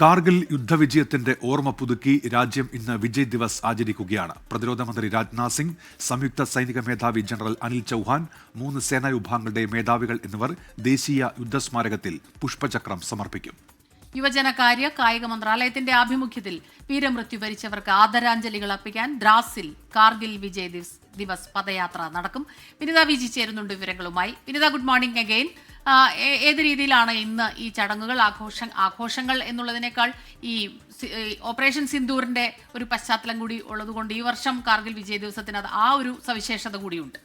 കാർഗിൽ യുദ്ധവിജയത്തിന്റെ ഓർമ്മ പുതുക്കി രാജ്യം ഇന്ന് വിജയ് ദിവസ് ആചരിക്കുകയാണ്. പ്രതിരോധ മന്ത്രി രാജ്നാഥ് സിംഗ് സംയുക്ത സൈനിക മേധാവി ജനറൽ അനിൽ ചൌഹാൻ മൂന്ന് സേനാ വിഭാഗങ്ങളുടെ മേധാവികൾ എന്നിവർ ദേശീയ യുദ്ധസ്മാരകത്തിൽ പുഷ്പചക്രം സമർപ്പിക്കും. യുവജനകാര്യ കായിക മന്ത്രാലയത്തിന്റെ ആഭിമുഖ്യത്തിൽ വീരമൃത്യു വരിച്ചവർക്ക് ആദരാഞ്ജലികൾ അർപ്പിക്കാൻ ദ്രാസിൽ കാർഗിൽ വിജയ് ദിവസ് പദയാത്ര നടക്കും. വിനിത വിജി ചേരുന്നുണ്ട് വിവരങ്ങളുമായി. Vinitha good morning again. ഏത് രീതിയിലാണ് ഇന്ന് ഈ ചടങ്ങുകൾ ആഘോഷ ആഘോഷങ്ങൾ എന്നുള്ളതിനേക്കാൾ ഈ ഓപ്പറേഷൻ സിന്ദൂറിന്റെ ഒരു പശ്ചാത്തലം കൂടി ഉള്ളതുകൊണ്ട് ഈ വർഷം കാർഗിൽ വിജയ ദിവസത്തിന് അത് ആ ഒരു സവിശേഷത കൂടിയുണ്ട്.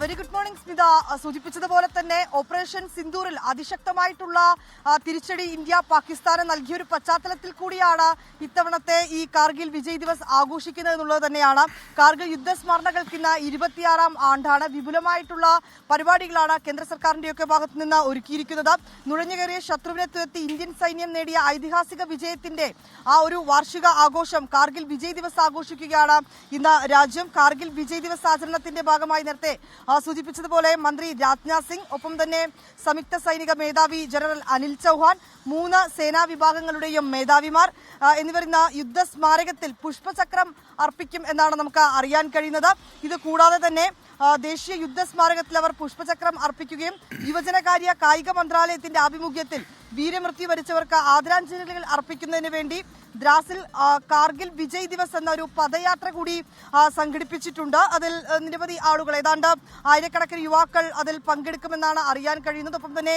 Very good morning Smitha. സൂചിപ്പിച്ചതുപോലെ തന്നെ ഓപ്പറേഷൻ സിന്ദൂറിൽ അതിശക്തമായിട്ടുള്ള തിരിച്ചടി ഇന്ത്യ പാകിസ്ഥാന് നൽകിയൊരു പശ്ചാത്തലത്തിൽ കൂടിയാണ് ഇത്തവണത്തെ ഈ കാർഗിൽ വിജയ് ദിവസ് ആഘോഷിക്കുന്നത് എന്നുള്ളത് തന്നെയാണ്. കാർഗിൽ യുദ്ധസ്മരണകൾക്ക് ഇന്ന് ഇരുപത്തിയാറാം ആണ്ടാണ്. വിപുലമായിട്ടുള്ള പരിപാടികളാണ് കേന്ദ്ര സർക്കാരിന്റെയൊക്കെ ഭാഗത്തു നിന്ന് ഒരുക്കിയിരിക്കുന്നത്. നുഴഞ്ഞുകയറിയ ശത്രുവിനെ തുരത്തി ഇന്ത്യൻ സൈന്യം നേടിയ ഐതിഹാസിക വിജയത്തിന്റെ ആ ഒരു വാർഷിക ആഘോഷം കാർഗിൽ വിജയ് ദിവസ് ആഘോഷിക്കുകയാണ് ഇന്ന് രാജ്യം. കാർഗിൽ വിജയ് ദിവസ് ആചരണത്തിന്റെ ഭാഗമായി നേരത്തെ സൂചിപ്പിച്ചതുപോലെ മന്ത്രി രാജ്നാഥ് സിംഗ് ഒപ്പം തന്നെ സംയുക്ത സൈനിക മേധാവി ജനറൽ അനിൽ ചൌഹാൻ മൂന്ന് സേനാ വിഭാഗങ്ങളുടെയും മേധാവിമാർ എന്നിവർ ഇന്ന് യുദ്ധ സ്മാരകത്തിൽ പുഷ്പചക്രം അർപ്പിക്കും എന്നാണ് നമുക്ക് അറിയാൻ കഴിയുന്നത്. ഇത് കൂടാതെ തന്നെ ദേശീയ യുദ്ധ സ്മാരകത്തിൽ അവർ പുഷ്പചക്രം അർപ്പിക്കുകയും യുവജനകാര്യ കായിക മന്ത്രാലയത്തിന്റെ ആഭിമുഖ്യത്തിൽ വീരമൃത്യു വരിച്ചവർക്ക് ആദരാഞ്ജലികൾ അർപ്പിക്കുന്നതിന് വേണ്ടി ദ്രാസിൽ കാർഗിൽ വിജയ് ദിവസ് എന്ന ഒരു പദയാത്ര കൂടി സംഘടിപ്പിച്ചിട്ടുണ്ട്. അതിൽ നിരവധി ആളുകൾ ഏതാണ്ട് ആയിരക്കണക്കിന് യുവാക്കൾ അതിൽ പങ്കെടുക്കുമെന്നാണ് അറിയാൻ കഴിയുന്നത്. ഒപ്പം തന്നെ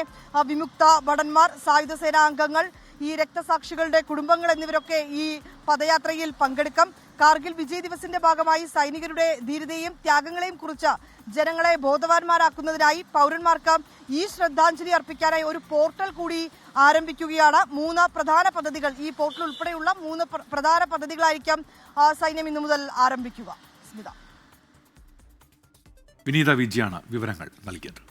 വിമുക്ത ഭടന്മാർ സായുധ സേനാ അംഗങ്ങൾ ഈ രക്തസാക്ഷികളുടെ കുടുംബങ്ങൾ എന്നിവരൊക്കെ ഈ പദയാത്രയിൽ പങ്കെടുക്കാം. കാർഗിൽ വിജയ് ദിവസിന്റെ ഭാഗമായി സൈനികരുടെ ധീരതയും ത്യാഗങ്ങളെയും കുറിച്ച് ജനങ്ങളെ ബോധവാന്മാരാക്കുന്നതിനായി പൗരന്മാർക്ക് ഈ ശ്രദ്ധാഞ്ജലി അർപ്പിക്കാനായി ഒരു പോർട്ടൽ കൂടി ആരംഭിക്കുകയാണ്. മൂന്ന് പ്രധാന പദ്ധതികൾ. ഈ പോർട്ടൽ ഉൾപ്പെടെയുള്ള മൂന്ന് പ്ര- പ്രധാന പദ്ധതികളായിരിക്കാം സൈന്യം ഇന്നു മുതൽ ആരംഭിക്കുക. സ്മിത. വിനീത വിജയാണ് വിവരങ്ങൾ നൽകിയത്.